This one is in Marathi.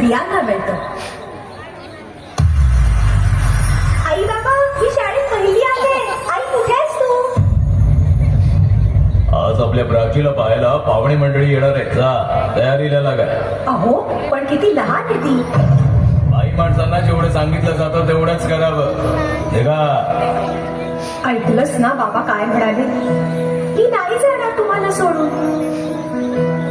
स्त्रियांना मिळतं. आई बाबा ही शाळेत पहिली आहे. आई कुठे आहेस तू? आज आपल्या प्राचीला पाहायला पाहुणे मंडळी येणार आहे जा तयारीला लागा. अहो पण किती लहान आहे ती. बाई माणसांना जेवढं सांगितलं जातं तेवढंच करावं. निघा. ऐकलंच ना बाबा काय म्हणाले? ती नाही जाणार तुम्हाला सोडून.